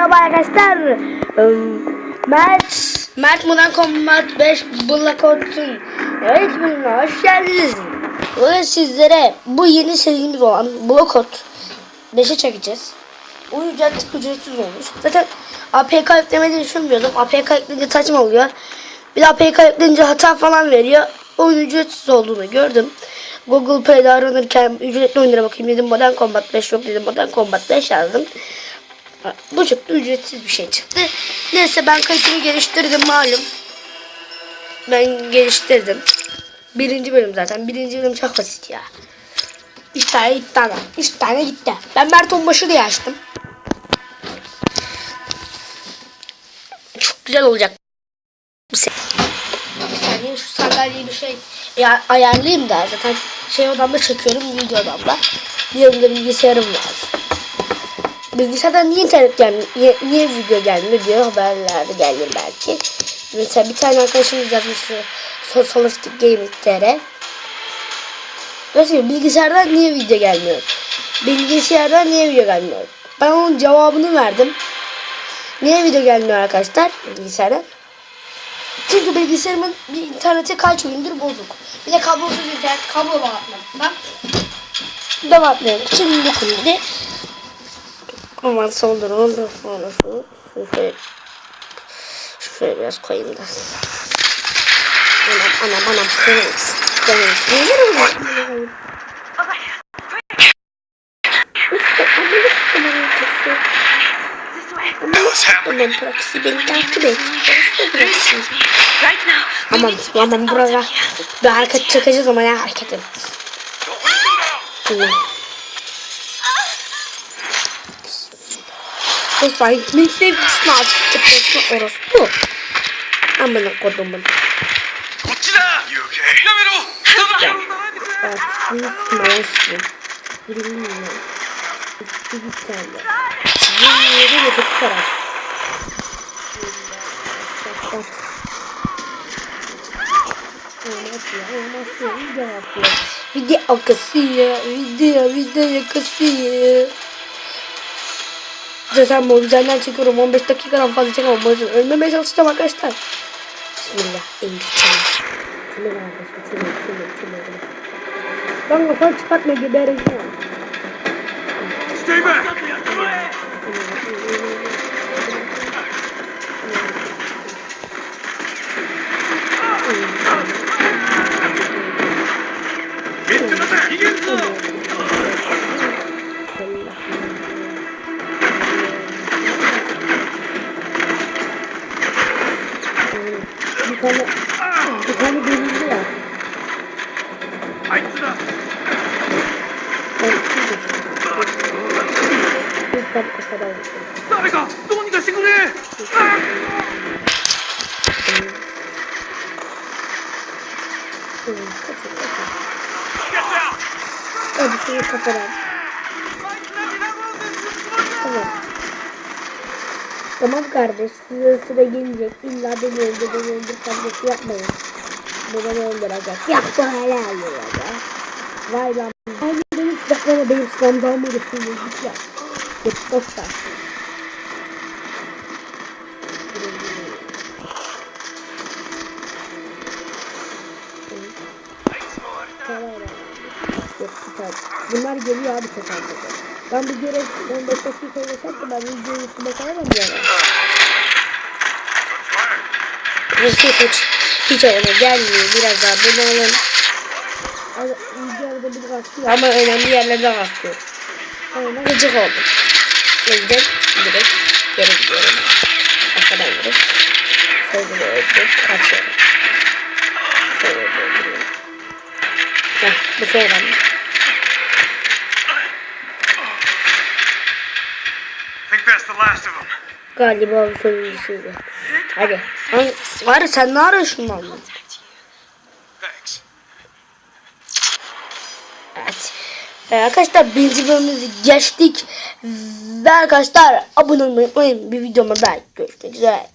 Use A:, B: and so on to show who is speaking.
A: merhaba arkadaşlar. Mert, Mert Modern Combat 5 Black Ops'un evet bölümüne hoş geldiniz. Bugün sizlere bu yeni serimiz olan Black Ops 5'e çekeceğiz. Ücret, ücretsiz olmuş. Zaten APK yüklemeyi düşünmüyordum. APK yükleyince saçma oluyor. Bir de APK yükleyince hata falan veriyor. Oyun ücretsiz olduğunu gördüm. Google Play'de aranırken ücretli oyunlara bakayım dedim. Modern Combat 5 yok dedim. Modern Combat 5 yazdım. Bu çıktı ücretsiz bir şey çıktı. Neyse ben kayıtımı geliştirdim malum. Ben geliştirdim. Birinci bölüm zaten. Birinci bölüm çok basit ya. Üç tane gitti ama. Üç tane gitti. Ben Mert Onbaşı diye açtım. Çok güzel olacak. Bir saniye şu sandalyeyi bir şey ya, ayarlayayım da zaten şey odamda çekiyorum video odamda. Yanımda bilgisayarım var. Bilgisayardan niye internet gelmiyor, niye, video gelmiyor diyor haberlerde gelir belki. Mesela bir tane arkadaşımız yazmıştı Sol Solistic Gaming TR. Nasıl bilgisayardan niye video gelmiyor? Bilgisayardan niye video gelmiyor? Ben onun cevabını verdim. Niye video gelmiyor arkadaşlar bilgisayardan? Çünkü bilgisayarımın bir interneti kaç gündür bozuk. Bir de kablosuz internet kablo bağlatmaktan. Bağlatmak için bu kulübde Aman soldur olur sonra şu. Şöyle, şöyle biraz koyayım da. Anam anam anam. Kırmızı. Kırmızı. Gelirim ben. Tamam proxy beni takip et.
B: Proxy.
A: Aman aman burada bir hareket çekeceğiz ama ne hareket edin. Tamam. Sus lan. Neyse sınav. Etmesine orospu. Amına kodumun. Atmışsın. Bilmiyorum. Üstü güçlerle. Yeni ve çok karar. Olmaz ya, olmaz ya, iyi de yapıyor. Video kasıyor, video, video kasıyor. Zaten mobilden çekiyorum. 15 dakikadan fazla çekemem. O yüzden ölmemeye çalışacağım arkadaşlar. Bismillah. Elbette. Ben kafayı çıkartma gebereceğim.
C: Stay back! Get to the back!
A: Get to! このこのビル
C: あいつだ。誰かどうにかしてくれ。
A: うん、こっちこっ。あ、から。Tamam kardeş size sıra gelecek. İlla beni öldür beni öldür kardeş yapmayın. Beni öldürecek. Yap bu helal olacak. Vay lan. Hayır benim silahlarıma benim silahım mı uğraşıyor? Git ya. Git boş ver. Tane. Bunlar geliyor abi seferde. Ben bir görev 15 dakika yaşarsam ben videoyu üstüne koyamam yani. Neyse hiç, hiç öyle gelmiyor. Biraz daha bunu alın. Videoda bir kastıyor ama önemli yerlerde kastıyor. Ama gıcık oldum. Yüzden direkt geri gidiyorum. Arkadan girip sevgili öldüm. Kaçıyorum. Şöyle öldürüyorum. Heh, bu son Galiba bu sonuncusuydu. Hadi. Ay, var sen ne arıyorsun lan? Evet. Ee, arkadaşlar birinci bölümümüzü geçtik. Ve arkadaşlar abone olmayı unutmayın. Bir videoma daha görüşmek üzere.